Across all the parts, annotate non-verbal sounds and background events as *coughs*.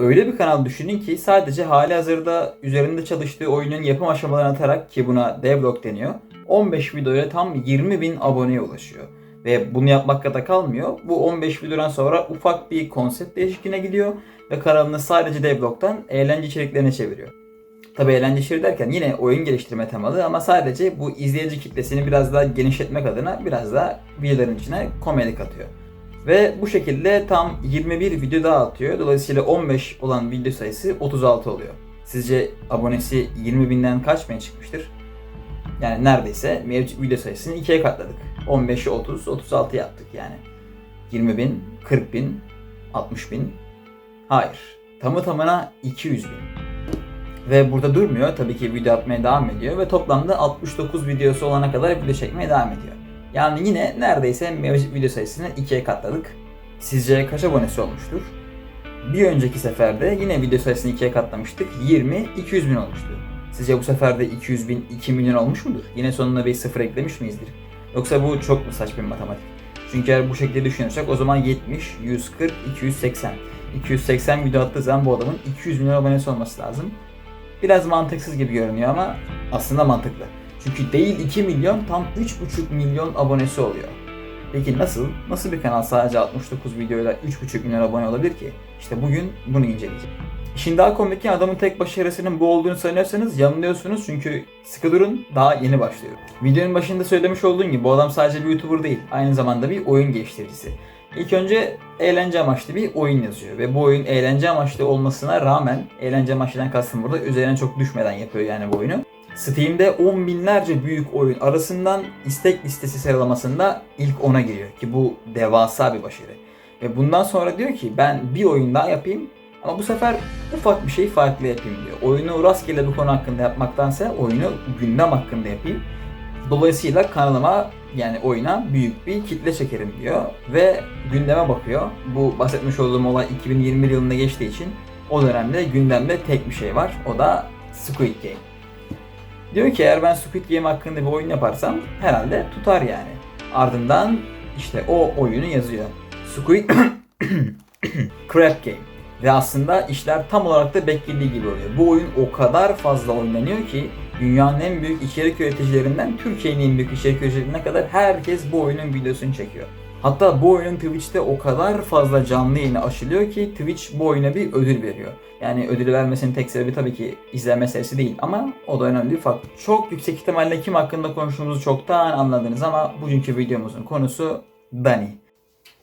öyle bir kanal düşünün ki sadece hali hazırda üzerinde çalıştığı oyunun yapım aşamalarını atarak ki buna devlog deniyor. 15 videoya tam 20 bin aboneye ulaşıyor. Ve bunu yapmakla da kalmıyor. Bu 15 videodan sonra ufak bir konsept değişikliğine gidiyor ve kanalını sadece devlogdan eğlence içeriklerine çeviriyor. Tabi eğlence içeriği derken yine oyun geliştirme temalı ama sadece bu izleyici kitlesini biraz daha genişletmek adına biraz daha videoların içine komedi katıyor. Ve bu şekilde tam 21 video daha atıyor. Dolayısıyla 15 olan video sayısı 36 oluyor. Sizce abonesi 20 binden kaç bin çıkmıştır? Yani neredeyse mevcut video sayısını ikiye katladık. 15'i 30, 36 yaptık yani. 20 bin, 40 bin, 60 bin. Hayır. Tamı tamına 200 bin. Ve burada durmuyor. Tabii ki video atmaya devam ediyor. Ve toplamda 69 videosu olana kadar video çekmeye devam ediyor. Yani yine neredeyse mevcut video sayısını ikiye katladık. Sizce kaç abonesi olmuştur? Bir önceki seferde yine video sayısını ikiye katlamıştık. 20, 200 bin olmuştu. Sizce bu sefer de 200 bin 2 milyon olmuş mudur? Yine sonuna bir sıfır eklemiş miyizdir? Yoksa bu çok mu saçma bir matematik? Çünkü eğer bu şekilde düşünürsek o zaman 70, 140, 280. 280 video attığı zaman bu adamın 200 milyon abonesi olması lazım. Biraz mantıksız gibi görünüyor ama aslında mantıklı. Çünkü değil 2 milyon tam 3,5 milyon abonesi oluyor. Peki nasıl? Nasıl bir kanal sadece 69 videoyla 3,5 milyon abone olabilir ki? İşte bugün bunu inceleyeceğiz. İşin daha komik ki adamın tek başarısının bu olduğunu sanıyorsanız yanılıyorsunuz çünkü sıkı durun daha yeni başlıyor. Videonun başında söylemiş olduğum gibi bu adam sadece bir YouTuber değil aynı zamanda bir oyun geliştiricisi. İlk önce eğlence amaçlı bir oyun yazıyor ve bu oyun eğlence amaçlı olmasına rağmen eğlence amaçlıdan kastım burada üzerine çok düşmeden yapıyor yani bu oyunu. Steam'de on binlerce büyük oyun arasından istek listesi sıralamasında ilk 10'a giriyor ki bu devasa bir başarı. Ve bundan sonra diyor ki ben bir oyun daha yapayım ama bu sefer ufak bir şey farklı yapayım diyor. Oyunu rastgele bir konu hakkında yapmaktansa oyunu gündem hakkında yapayım. Dolayısıyla kanalıma yani oyuna büyük bir kitle çekerim diyor ve gündeme bakıyor. Bu bahsetmiş olduğum olay 2021 yılında geçtiği için o dönemde gündemde tek bir şey var. O da Squid Game. Diyor ki eğer ben Squid Game hakkında bir oyun yaparsam herhalde tutar yani. Ardından işte o oyunu yazıyor. Squid *coughs* Crab Game. Ve aslında işler tam olarak da beklediği gibi oluyor. Bu oyun o kadar fazla oynanıyor ki dünyanın en büyük içerik üreticilerinden Türkiye'nin en büyük içerik üreticilerine kadar herkes bu oyunun videosunu çekiyor. Hatta bu oyunun Twitch'te o kadar fazla canlı yayını aşılıyor ki Twitch bu oyuna bir ödül veriyor. Yani ödül vermesinin tek sebebi tabii ki izlenme sayısı değil ama o da önemli bir faktör. Çok yüksek ihtimalle kim hakkında konuştuğumuzu çoktan anladınız ama bugünkü videomuzun konusu Dani.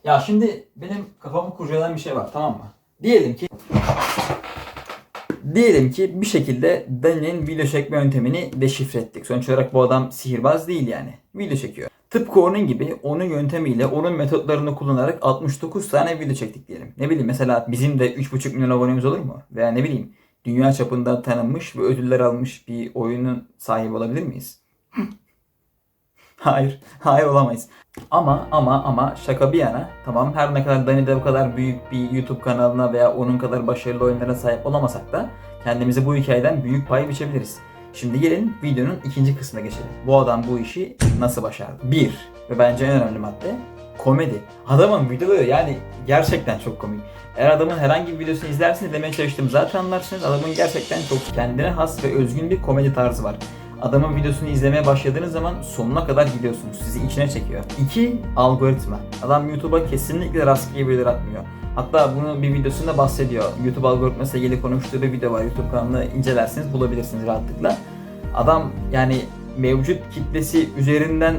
Ya şimdi benim kafamı kurcalayan bir şey var tamam mı? Diyelim ki Diyelim ki bir şekilde Dani'nin video çekme yöntemini deşifre ettik. Sonuç olarak bu adam sihirbaz değil yani. Video çekiyor. Tıpkı onun gibi onun yöntemiyle onun metotlarını kullanarak 69 tane video çektik diyelim. Ne bileyim mesela bizim de 3,5 milyon abonemiz olur mu? Veya ne bileyim dünya çapında tanınmış ve ödüller almış bir oyunun sahibi olabilir miyiz? *laughs* hayır, hayır olamayız. Ama ama ama şaka bir yana tamam her ne kadar Dani de bu kadar büyük bir YouTube kanalına veya onun kadar başarılı oyunlara sahip olamasak da kendimize bu hikayeden büyük pay biçebiliriz. Şimdi gelin videonun ikinci kısmına geçelim. Bu adam bu işi nasıl başardı? Bir ve bence en önemli madde komedi. Adamın videoları yani gerçekten çok komik. Eğer adamın herhangi bir videosunu izlerseniz demeye çalıştığım zaten anlarsınız. Adamın gerçekten çok kendine has ve özgün bir komedi tarzı var. Adamın videosunu izlemeye başladığınız zaman sonuna kadar gidiyorsunuz. Sizi içine çekiyor. İki, algoritma. Adam YouTube'a kesinlikle rastgele videolar atmıyor. Hatta bunu bir videosunda bahsediyor. YouTube algoritması ile ilgili konuştuğu bir video var. YouTube kanalını incelerseniz bulabilirsiniz rahatlıkla. Adam yani mevcut kitlesi üzerinden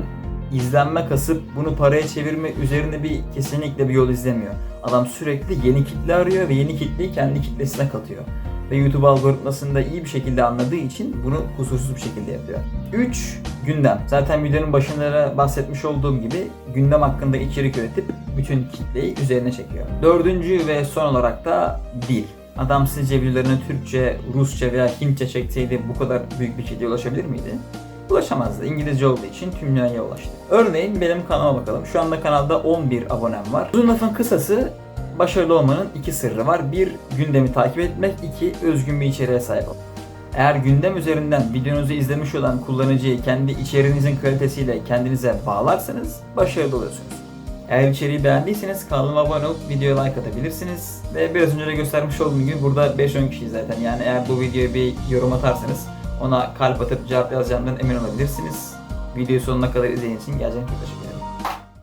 izlenme kasıp bunu paraya çevirme üzerine bir kesinlikle bir yol izlemiyor. Adam sürekli yeni kitle arıyor ve yeni kitleyi kendi kitlesine katıyor. Ve YouTube algoritmasında iyi bir şekilde anladığı için bunu kusursuz bir şekilde yapıyor. 3. Gündem. Zaten videonun başında da bahsetmiş olduğum gibi gündem hakkında içerik üretip bütün kitleyi üzerine çekiyor. Dördüncü ve son olarak da dil. Adam sizce videolarını Türkçe, Rusça veya Hintçe çekseydi bu kadar büyük bir kitleye ulaşabilir miydi? Ulaşamazdı. İngilizce olduğu için tüm dünyaya ulaştı. Örneğin benim kanalıma bakalım. Şu anda kanalda 11 abonem var. Uzun lafın kısası başarılı olmanın iki sırrı var. Bir, gündemi takip etmek. iki özgün bir içeriğe sahip olmak. Eğer gündem üzerinden videonuzu izlemiş olan kullanıcıyı kendi içeriğinizin kalitesiyle kendinize bağlarsanız başarılı oluyorsunuz. Eğer içeriği beğendiyseniz kanalıma abone olup videoya like atabilirsiniz. Ve biraz önce de göstermiş olduğum gibi burada 5-10 kişi zaten. Yani eğer bu videoya bir yorum atarsanız ona kalp atıp cevap yazacağımdan emin olabilirsiniz. Videoyu sonuna kadar izlediğiniz için gerçekten teşekkür ederim.